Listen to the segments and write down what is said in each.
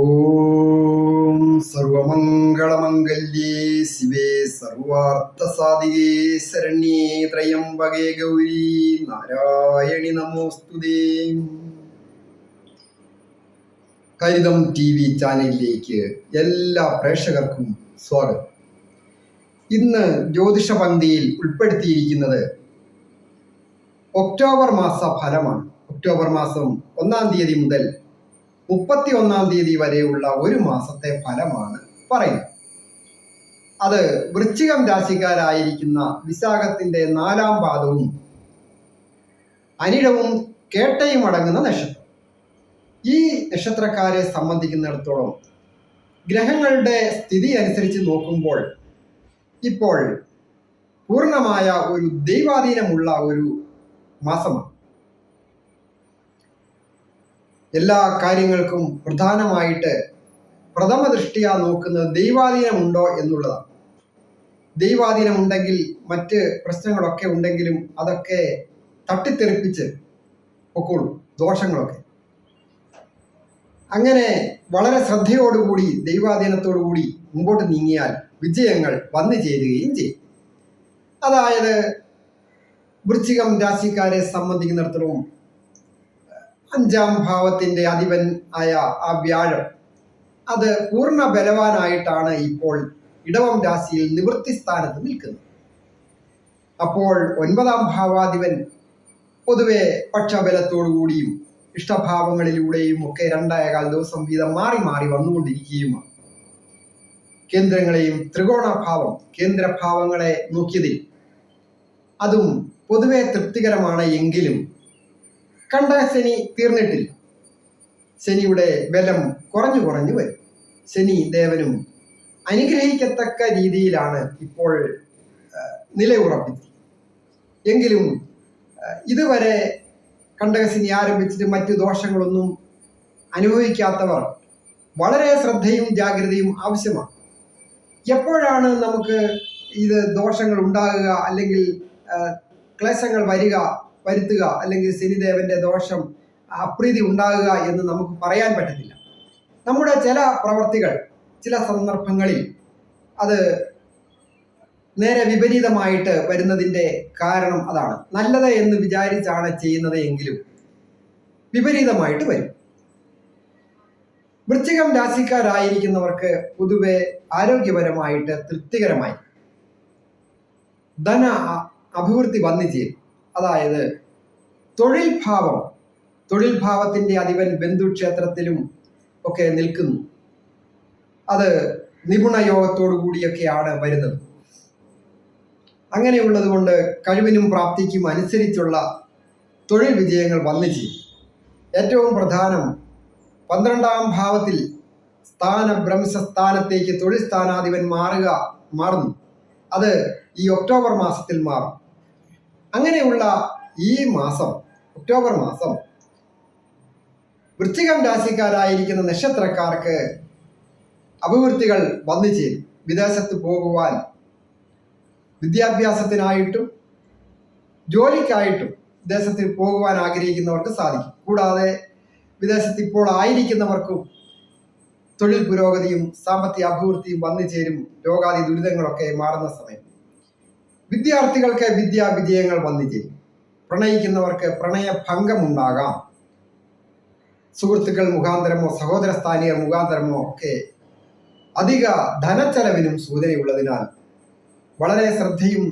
ഓം സർവമംഗളമംഗല്യേ ശിവേ സർവാർത്ഥസാധികേ ശരണ്യേ ത്രയംബകേ ഗൗരി നാരായണി നമോസ്തുതേ. ഹരിതം T V ചാനലിലേക്ക് എല്ലാ പ്രേക്ഷകർക്കും സ്വാഗതം. ഇന്ന് ജ്യോതിഷ പങ്ക്തിയിൽ ഉൾപ്പെടുത്തിയിരിക്കുന്നത് ഒക്ടോബർ മാസ ഫലമാണ്. ഒക്ടോബർ മാസം ഒന്നാം തീയതി മുതൽ മുപ്പത്തി ഒന്നാം തീയതി വരെയുള്ള ഒരു മാസത്തെ ഫലമാണ് പറയുന്നത്. അത് വൃശ്ചികം രാശിക്കാരായിരിക്കുന്ന വിശാഖത്തിന്റെ നാലാം പാദവും അനിടവും കേട്ടയും അടങ്ങുന്ന നക്ഷത്രം. ഈ നക്ഷത്രക്കാരെ സംബന്ധിക്കുന്നിടത്തോളം ഗ്രഹങ്ങളുടെ സ്ഥിതി അനുസരിച്ച് നോക്കുമ്പോൾ ഇപ്പോൾ പൂർണമായ ഒരു ദൈവാധീനമുള്ള ഒരു മാസമാണ്. എല്ലാ കാര്യങ്ങൾക്കും പ്രധാനമായിട്ട് പ്രഥമ ദൃഷ്ടിയാ നോക്കുന്നത് ദൈവാധീനമുണ്ടോ എന്നുള്ളതാണ്. ദൈവാധീനമുണ്ടെങ്കിൽ മറ്റ് പ്രശ്നങ്ങളൊക്കെ ഉണ്ടെങ്കിലും അതൊക്കെ തട്ടിത്തെറിപ്പിച്ച് പൊക്കോളും ദോഷങ്ങളൊക്കെ. അങ്ങനെ വളരെ ശ്രദ്ധയോടുകൂടി ദൈവാധീനത്തോടുകൂടി മുമ്പോട്ട് നീങ്ങിയാൽ വിജയങ്ങൾ വന്നു ചേരുകയും ചെയ്യും. അതായത് വൃശ്ചികം രാശിക്കാരെ സംബന്ധിക്കുന്നിടത്തോളം അഞ്ചാം ഭാവത്തിന്റെ അധിപൻ ആയ ആ വ്യാഴം. അത് പൂർണ ബലവാനായിട്ടാണ് ഇപ്പോൾ ഇടവം രാശിയിൽ നിവൃത്തി സ്ഥാനത്ത് നിൽക്കുന്നത്. അപ്പോൾ ഒൻപതാം ഭാവാധിപൻ പൊതുവെ പക്ഷബലത്തോടുകൂടിയും ഇഷ്ടഭാവങ്ങളിലൂടെയും ഒക്കെ രണ്ടായകാൽ ദിവസം വീതം മാറി മാറി വന്നുകൊണ്ടിരിക്കുകയുമാണ്. കേന്ദ്രങ്ങളെയും ത്രികോണഭാവം കേന്ദ്രഭാവങ്ങളെ നോക്കിയതിൽ അതും പൊതുവെ തൃപ്തികരമാണ് എങ്കിലും കണ്ട ശനി തീർന്നിട്ടില്ല. ശനിയുടെ ബലം കുറഞ്ഞു കുറഞ്ഞു വരും. ശനി ദേവനും അനുഗ്രഹിക്കത്തക്ക രീതിയിലാണ് ഇപ്പോൾ നിലയുറപ്പിച്ചത് എങ്കിലും ഇതുവരെ കണ്ടകശനി ആരംഭിച്ചിട്ട് മറ്റു ദോഷങ്ങളൊന്നും അനുഭവിക്കാത്തവർ വളരെ ശ്രദ്ധയും ജാഗ്രതയും ആവശ്യമാണ്. എപ്പോഴാണ് നമുക്ക് ഇത് ദോഷങ്ങൾ ഉണ്ടാകുക അല്ലെങ്കിൽ ക്ലേശങ്ങൾ വരിക വരുത്തുക അല്ലെങ്കിൽ ശനിദേവന്റെ ദോഷം അപ്രീതി ഉണ്ടാകുക എന്ന് നമുക്ക് പറയാൻ പറ്റത്തില്ല. നമ്മുടെ ചില പ്രവർത്തികൾ ചില സന്ദർഭങ്ങളിൽ അത് നേരെ വിപരീതമായിട്ട് വരുന്നതിന്റെ കാരണം അതാണ്. നല്ലത് എന്ന് വിചാരിച്ചാണ് ചെയ്യുന്നത് എങ്കിലും വിപരീതമായിട്ട് വരും. വൃശ്ചികം രാശിക്കാരായിരിക്കുന്നവർക്ക് പൊതുവെ ആരോഗ്യപരമായിട്ട് തൃപ്തികരമായി ധന അഭിവൃദ്ധി വന്നു ചേരും. അതായത് തൊഴിൽ ഭാവം തൊഴിൽ ഭാവത്തിന്റെ അധിപൻ ബന്ധുക്ഷേത്രത്തിലും ഒക്കെ നിൽക്കുന്നു. അത് നിപുണ നിപുണയോഗത്തോടു കൂടിയൊക്കെയാണ് വരുന്നത്. അങ്ങനെയുള്ളത് കൊണ്ട് കഴിവിനും പ്രാപ്തിക്കും അനുസരിച്ചുള്ള തൊഴിൽ വിജയങ്ങൾ വന്നു ചെയ്യും ഏറ്റവും പ്രധാനം പന്ത്രണ്ടാം ഭാവത്തിൽ സ്ഥാന സ്ഥാനത്തേക്ക് തൊഴിൽ സ്ഥാനാധിപൻ മാറുക മാറുന്നു. അത് ഈ ഒക്ടോബർ മാസത്തിൽ മാറും. അങ്ങനെയുള്ള ഈ മാസം ഒക്ടോബർ മാസം വൃശ്ചികം രാശിക്കാരായിരിക്കുന്ന നക്ഷത്രക്കാർക്ക് അഭിവൃദ്ധികൾ വന്നു ചേരും. വിദേശത്ത് പോകുവാൻ വിദ്യാഭ്യാസത്തിനായിട്ടും ജോലിക്കായിട്ടും വിദേശത്തിൽ പോകുവാൻ ആഗ്രഹിക്കുന്നവർക്ക് സാധിക്കും. കൂടാതെ വിദേശത്ത് ഇപ്പോൾ ആയിരിക്കുന്നവർക്കും തൊഴിൽ പുരോഗതിയും സാമ്പത്തിക അഭിവൃദ്ധിയും വന്നു ചേരും. രോഗാദി ദുരിതങ്ങളൊക്കെ മാറുന്ന സമയം. വിദ്യാർത്ഥികൾക്ക് വിദ്യാ വിജയങ്ങൾ വന്നു ചേരും പ്രണയിക്കുന്നവർക്ക് പ്രണയഭംഗമുണ്ടാകാം. സുഹൃത്തുക്കൾ മുഖാന്തരമോ സഹോദര സ്ഥാനീയർ മുഖാന്തരമോ ഒക്കെ അധിക ധനച്ചെലവിനും സൂചനയുള്ളതിനാൽ വളരെ ശ്രദ്ധയും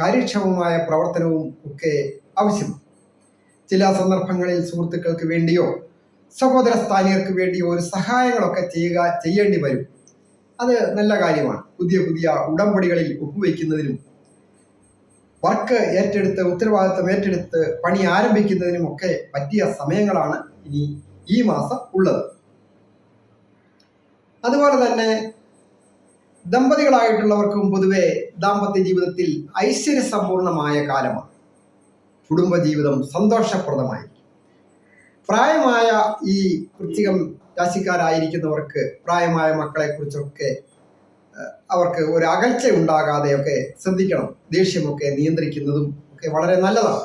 കാര്യക്ഷമമായ പ്രവർത്തനവും ഒക്കെ ആവശ്യമാണ്. ചില സന്ദർഭങ്ങളിൽ സുഹൃത്തുക്കൾക്ക് വേണ്ടിയോ സഹോദര സ്ഥാനീയർക്ക് വേണ്ടിയോ ഒരു സഹായങ്ങളൊക്കെ ചെയ്യുക ചെയ്യേണ്ടി വരും. അത് നല്ല കാര്യമാണ്. പുതിയ പുതിയ ഉടമ്പടികളിൽ ഒപ്പുവെക്കുന്നതിനും വർക്ക് ഏറ്റെടുത്ത് ഉത്തരവാദിത്വം ഏറ്റെടുത്ത് പണി ആരംഭിക്കുന്നതിനും ഒക്കെ പറ്റിയ സമയങ്ങളാണ് ഇനി ഈ മാസം ഉള്ളത്. അതുപോലെ തന്നെ ദമ്പതികളായിട്ടുള്ളവർക്കും പൊതുവെ ദാമ്പത്യ ജീവിതത്തിൽ ഐശ്വര്യ സമ്പൂർണമായ കാലമാണ്. കുടുംബജീവിതം സന്തോഷപ്രദമായി പ്രായമായ ഈ വൃത്തികം രാശിക്കാരായിരിക്കുന്നവർക്ക് പ്രായമായ മക്കളെ കുറിച്ചൊക്കെ അവർക്ക് ഒരു അകൽച്ച ഉണ്ടാകാതെയൊക്കെ ശ്രദ്ധിക്കണം. ദേഷ്യമൊക്കെ നിയന്ത്രിക്കുന്നതും ഒക്കെ വളരെ നല്ലതാണ്.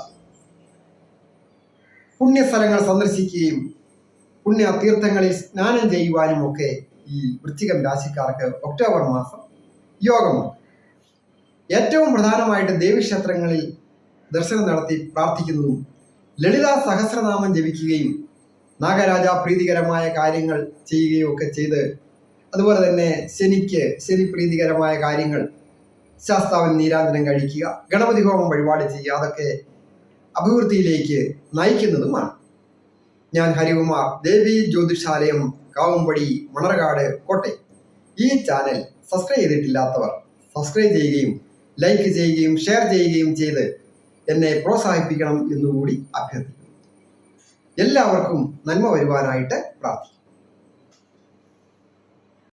പുണ്യസ്ഥലങ്ങൾ സന്ദർശിക്കുകയും പുണ്യ തീർത്ഥങ്ങളിൽ സ്നാനം ചെയ്യുവാനും ഒക്കെ ഈ വൃശ്ചികം രാശിക്കാർക്ക് ഒക്ടോബർ മാസം യോഗമുണ്ട്. ഏറ്റവും പ്രധാനമായിട്ട് ദേവീക്ഷേത്രങ്ങളിൽ ദർശനം നടത്തി പ്രാർത്ഥിക്കുന്നതും ലളിതാ സഹസ്രനാമം ജപിക്കുകയും നാഗരാജ പ്രീതികരമായ കാര്യങ്ങൾ ചെയ്യുകയും ഒക്കെ ചെയ്ത് അതുപോലെ തന്നെ ശനിക്ക് ശനി പ്രീതികരമായ കാര്യങ്ങൾ ശാസ്താവൻ നീരാന്തരം കഴിക്കുക ഗണപതി ഹോമം വഴിപാട് ചെയ്യുക അതൊക്കെ അഭിവൃദ്ധിയിലേക്ക് നയിക്കുന്നതുമാണ്. ഞാൻ ഹരികുമാർ ദേവി ജ്യോതിഷാലയം കാവുംപടി മണർകാട് കോട്ടയം. ഈ ചാനൽ സബ്സ്ക്രൈബ് ചെയ്തിട്ടില്ലാത്തവർ സബ്സ്ക്രൈബ് ചെയ്യുകയും ലൈക്ക് ചെയ്യുകയും ഷെയർ ചെയ്യുകയും ചെയ്ത് എന്നെ പ്രോത്സാഹിപ്പിക്കണം എന്നുകൂടി അഭ്യർത്ഥിക്കുന്നു. എല്ലാവർക്കും നന്മ വരുവാനായിട്ട് പ്രാർത്ഥിക്കുന്നു.